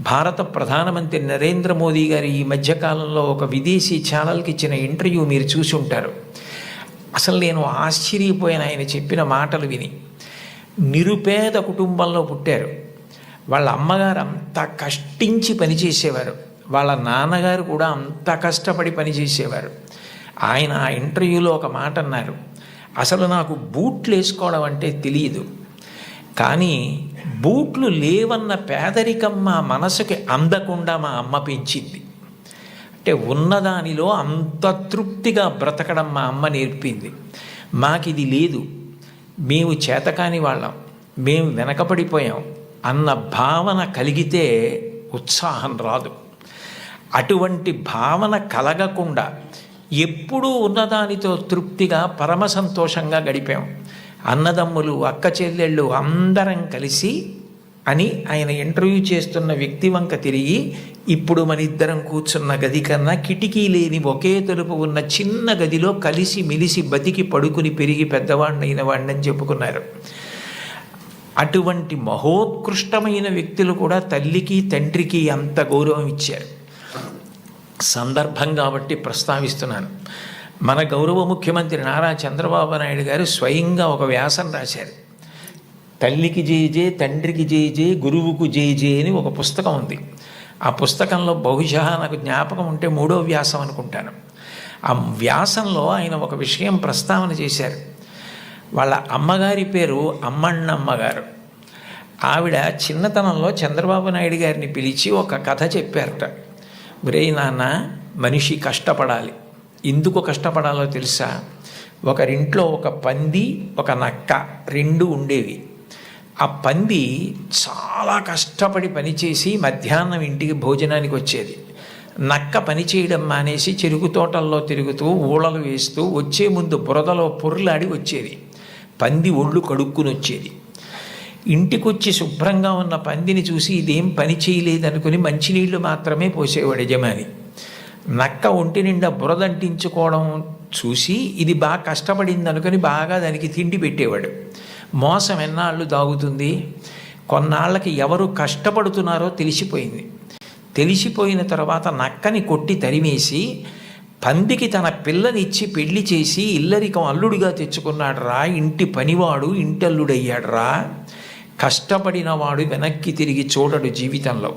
భారత ప్రధానమంత్రి నరేంద్ర మోదీ గారు ఈ మధ్యకాలంలో ఒక విదేశీ ఛానల్కి ఇచ్చిన ఇంటర్వ్యూ మీరు చూసి ఉంటారు. అసలు నేను ఆశ్చర్యపోయాను ఆయన చెప్పిన మాటలు విని. నిరుపేద కుటుంబంలో పుట్టారు. వాళ్ళ అమ్మగారు అంత కష్టించి పనిచేసేవారు. వాళ్ళ నాన్నగారు కూడా అంత కష్టపడి పనిచేసేవారు. ఆయన ఆ ఇంటర్వ్యూలో ఒక మాట అన్నారు. అసలు నాకు బూట్లు వేసుకోవడం అంటే తెలియదు. కానీ బూట్లు లేవన్న పేదరికం మా మనసుకి అందకుండా మా అమ్మ పెంచింది. అంటే ఉన్నదానిలో అంత తృప్తిగా బ్రతకడం మా అమ్మ నేర్పింది. మాకు ఇది లేదు. మేము చేతకాని వాళ్ళం. మేము వెనకపడిపోయాం అన్న భావన కలిగితే ఉత్సాహం రాదు. అటువంటి భావన కలగకుండా ఎప్పుడూ ఉన్నదానితో తృప్తిగా పరమ సంతోషంగా గడిపాం. అన్నదమ్ములు అక్క చెల్లెళ్ళు అందరం కలిసి అని ఆయన ఇంటర్వ్యూ చేస్తున్న వ్యక్తి వంక తిరిగి ఇప్పుడు మన ఇద్దరం కూర్చున్న గది కన్నా కిటికీ లేని ఒకే తలుపు ఉన్న చిన్న గదిలో కలిసి మెలిసి బతికి పడుకుని పెరిగి పెద్దవాడినైన వాడిని చెప్పుకున్నారు. అటువంటి మహోత్కృష్టమైన వ్యక్తులు కూడా తల్లికి తండ్రికి అంత గౌరవం ఇచ్చారు. సందర్భం కాబట్టి ప్రస్తావిస్తున్నాను. మన గౌరవ ముఖ్యమంత్రి నారా చంద్రబాబు నాయుడు గారు స్వయంగా ఒక వ్యాసం రాశారు. తల్లికి జేజే తండ్రికి జేజే గురువుకు జేజే అని ఒక పుస్తకం ఉంది. ఆ పుస్తకంలో బహుశా నాకు జ్ఞాపకం ఉంటే మూడో వ్యాసం అనుకుంటాను. ఆ వ్యాసంలో ఆయన ఒక విషయం ప్రస్తావన చేశారు. వాళ్ళ అమ్మగారి పేరు అమ్మన్నమ్మగారు గారు. ఆవిడ చిన్నతనంలో చంద్రబాబు నాయుడు గారిని పిలిచి ఒక కథ చెప్పారట. గురై నాన్న మనిషి కష్టపడాలి. ఎందుకు కష్టపడాలో తెలుసా? ఒకరింట్లో ఒక పంది ఒక నక్క రెండు ఉండేవి. ఆ పంది చాలా కష్టపడి పనిచేసి మధ్యాహ్నం ఇంటికి భోజనానికి వచ్చేది. నక్క పని చేయడం మానేసి చెరుకు తోటల్లో తిరుగుతూ ఊళలు వేస్తూ వచ్చే ముందు బురదలో పొర్లాడి వచ్చేది. పంది ఒళ్ళు కడుక్కుని వచ్చేది ఇంటికొచ్చి శుభ్రంగా ఉన్న పందిని చూసి ఇదేం పని చేయలేదనుకుని మంచినీళ్ళు మాత్రమే పోసేవాడు యజమాని. నక్క ఒంటి నిండా బురదంటించుకోవడం చూసి ఇది బాగా కష్టపడింది అనుకుని బాగా దానికి తిండి పెట్టేవాడు. మోసం ఎన్నాళ్ళు దాగుతుంది? కొన్నాళ్ళకి ఎవరు కష్టపడుతున్నారో తెలిసిపోయింది. తెలిసిపోయిన తర్వాత నక్కని కొట్టి తరిమేసి పందికి తన పిల్లనిచ్చి పెళ్ళి చేసి ఇల్లరికం అల్లుడిగా తెచ్చుకున్నాడు రా ఇంటి పనివాడు ఇంటల్లుడయ్యాడు రా కష్టపడిన వాడు వెనక్కి తిరిగి చూడడు జీవితంలో.